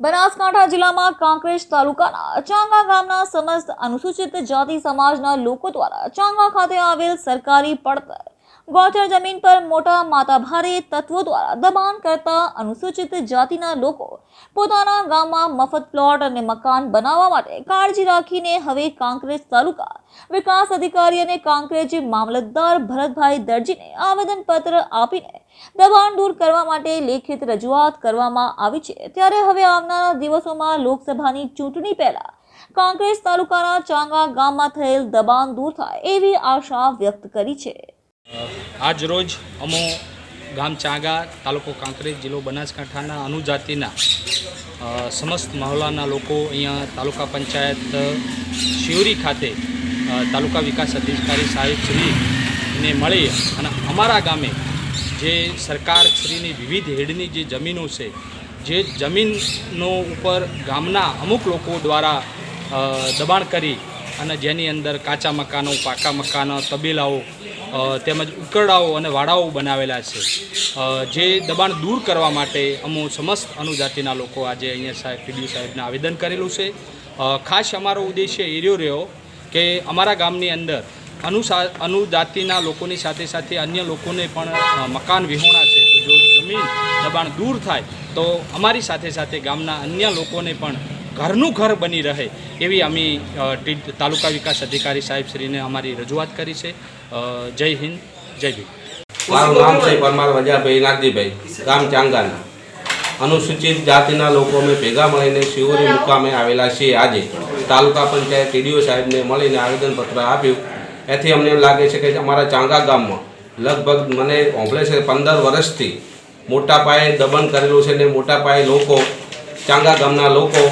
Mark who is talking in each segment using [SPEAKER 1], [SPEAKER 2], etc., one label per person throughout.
[SPEAKER 1] બનાસકાંઠા જિલ્લામાં કાંકરેજ તાલુકાના ચાંગા ગામના સમસ્ત અનુસૂચિત જાતિ સમાજના લોકો દ્વારા ચાંગા ખાતે આવેલ સરકારી પડતર ગોચર જમીન પર મોટા માતાભારે તત્વો દ્વારા દબાણ કરતા અનુસૂચિત જાતિના લોકો પોતાના ગામમાં મફત પ્લોટ અને મકાન બનાવવા માટે કાળજી રાખીને હવે કાંકરેજ તાલુકા વિકાસ અધિકારી અને કાંકરેજ મામલતદાર ભરતભાઈ દરજીને આવેદનપત્ર આપીને દબાણ દૂર કરવા માટે લેખિત રજૂઆત કરવામાં આવી છે. ત્યારે હવે આવનારા દિવસોમાં લોકસભાની ચૂંટણી પહેલા કાંકરેજ તાલુકાના ચાંગા ગામમાં થયેલ દબાણ દૂર થાય એવી આશા વ્યક્ત કરી છે.
[SPEAKER 2] આજ રોજ અમો ગામ ચાંગા તાલુકો કાંકરેજ જિલ્લો બનાસકાંઠાના અનુજાતિના સમસ્ત મહોલાના લોકો અહીંયા તાલુકા પંચાયત શિવરી ખાતે તાલુકા વિકાસ અધિકારી સાહેબ શ્રીને મળી અને અમારા ગામે જે સરકાર શ્રીની વિવિધ હેડની જે જમીનો છે, જે જમીનનો ઉપર ગામના અમુક લોકો દ્વારા દબાણ કરી અને જેની અંદર કાચા મકાનો, પાકા મકાનો, તબેલાઓ તેમજ ઉકરડાઓ અને વાડાઓ બનાવેલા છે. જે દબાણ દૂર કરવા માટે અમુ સમસ્ત અનુજાતિના લોકો આજે અહીંયા સાહેબ, પીડીઓ સાહેબને આવેદન કરેલું છે. ખાસ અમારો ઉદ્દેશ્ય એ રહ્યો રહ્યો કે અમારા ગામની અંદર અનુસા, અનુજાતિના લોકોની સાથે સાથે અન્ય લોકોને પણ મકાન વિહોણા છે. તો જો જમીન દબાણ દૂર થાય, તો અમારી સાથે સાથે ગામના અન્ય લોકોને પણ ઘરનું ઘર બની રહે એવી અમે તાલુકા વિકાસ અધિકારી સાહેબશ્રીને અમારી રજૂઆત કરી છે. જય હિન્દ જય ભીમ.
[SPEAKER 3] મારું નામ છે પરમાર વજાભાઈ નાગજીભાઈ ગામ ચાંગાના. અનુસૂચિત જાતિના લોકો અમે ભેગા મળીને શિવોરી મુકામે આવેલા છીએ. આજે તાલુકા પંચાયત ટીડીઓ સાહેબને મળીને આવેદનપત્ર આપ્યું. એથી અમને એમ લાગે છે કે અમારા ચાંગા ગામમાં લગભગ મને ઓંભળે છે પંદર વર્ષથી મોટા પાયે દબન કરેલું છે ને મોટા પાયે લોકો ચાંગા ગામના લોકો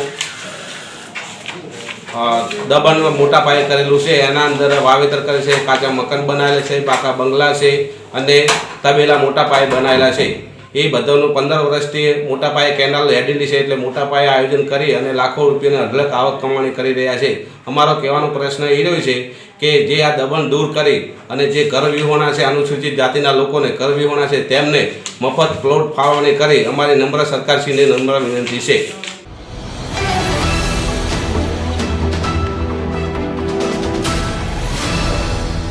[SPEAKER 3] દબાણ મોટા પાયે કરેલું છે. એના અંદર વાવેતર કરે છે, કાચા મકાન બનાવેલા છે, પાકા બંગલા છે અને તબેલા મોટા પાયે બનાવેલા છે. એ બધાનું પંદર વર્ષથી મોટા પાયે કેનાલ હેડેલી છે એટલે મોટા પાયે આયોજન કરી અને લાખો રૂપિયાની અઢળક આવક કમાણી કરી રહ્યા છે. અમારો કહેવાનો પ્રશ્ન એ રહ્યો છે કે જે આ દબાણ દૂર કરી અને જે ઘર વિહોણા છે, અનુસૂચિત જાતિના લોકોને ઘર વિહોણા છે, તેમને મફત પ્લોટ ફાળવણી કરી અમારી નમ્ર સરકારશ્રીને નમ્ર વિનંતી છે.